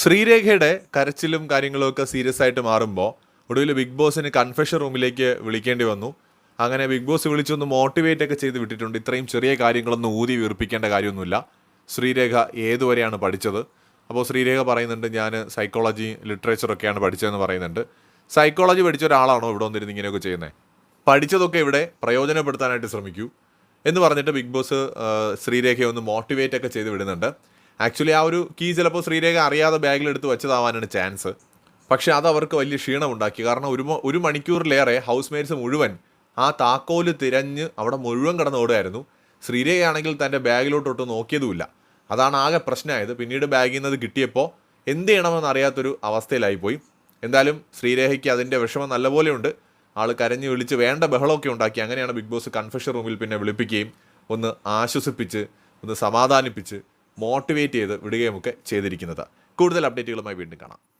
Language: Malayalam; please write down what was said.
ശ്രീരേഖയുടെ കരച്ചിലും കാര്യങ്ങളും ഒക്കെ സീരിയസ് ആയിട്ട് മാറുമ്പോൾ ഒടുവിൽ ബിഗ് ബോസിന് കൺഫെഷൻ റൂമിലേക്ക് വിളിക്കേണ്ടി വന്നു. അങ്ങനെ ബിഗ് ബോസ് വിളിച്ചൊന്ന് മോട്ടിവേറ്റ് ഒക്കെ ചെയ്ത് വിട്ടിട്ടുണ്ട്. ഇത്രയും ചെറിയ കാര്യങ്ങളൊന്നും ഊതി വീർപ്പിക്കേണ്ട കാര്യമൊന്നുമില്ല. ശ്രീരേഖ ഏതുവരെയാണ് പഠിച്ചത്? അപ്പോൾ ശ്രീരേഖ പറയുന്നുണ്ട് ഞാൻ സൈക്കോളജി ലിറ്ററേച്ചറൊക്കെയാണ് പഠിച്ചതെന്ന് പറയുന്നുണ്ട്. സൈക്കോളജി പഠിച്ച ഒരാളാണോ ഇവിടെ വന്നിരുന്ന് ഇങ്ങനെയൊക്കെ ചെയ്യുന്നത് പഠിച്ചതൊക്കെ ഇവിടെ പ്രയോജനപ്പെടുത്താനായിട്ട് ശ്രമിക്കൂ എന്ന് പറഞ്ഞിട്ട് ബിഗ് ബോസ് ശ്രീരേഖയെ ഒന്ന് മോട്ടിവേറ്റ് ഒക്കെ ചെയ്ത് വിടുന്നുണ്ട്. ആക്ച്വലി ആ ഒരു കീ ചിലപ്പോൾ ശ്രീരേഖ അറിയാതെ ബാഗിലെടുത്ത് വെച്ചതാവാനാണ് ചാൻസ് പക്ഷെ അത് അവർക്ക് വലിയ ക്ഷീണമുണ്ടാക്കി. കാരണം ഒരു ഒരു മണിക്കൂറിലേറെ ഹൗസ് മേറ്റ്സ് മുഴുവൻ ആ താക്കോൽ തിരഞ്ഞ് അവിടെ മുഴുവൻ കിടന്നോടുകയായിരുന്നു ശ്രീരേഖയാണെങ്കിൽ തന്റെ ബാഗിലോട്ടൊട്ട് നോക്കിയതുമില്ല. അതാണ് ആകെ പ്രശ്നമായത്. പിന്നീട് ബാഗിൽ നിന്ന് കിട്ടിയപ്പോൾ എന്ത് ചെയ്യണമെന്ന് അറിയാത്തൊരു അവസ്ഥയിലായിപ്പോയി എന്തായാലും ശ്രീരേഖയ്ക്ക് അതിന്റെ വിഷമം നല്ലപോലെയുണ്ട് ആൾ കരഞ്ഞ് വിളിച്ച് വേണ്ട ബഹളമൊക്കെ ഉണ്ടാക്കി അങ്ങനെയാണ് ബിഗ് ബോസ് കൺഫെഷൻ റൂമിൽ പിന്നെ വിളിപ്പിക്കുകയും ഒന്ന് ആശ്വസിപ്പിച്ച് ഒന്ന് സമാധാനിപ്പിച്ച് മോട്ടിവേറ്റ് ചെയ്ത് വിടുകയുമൊക്കെ ചെയ്തിരിക്കുന്നത്. കൂടുതൽ അപ്ഡേറ്റുകളുമായി വീണ്ടും കാണാം.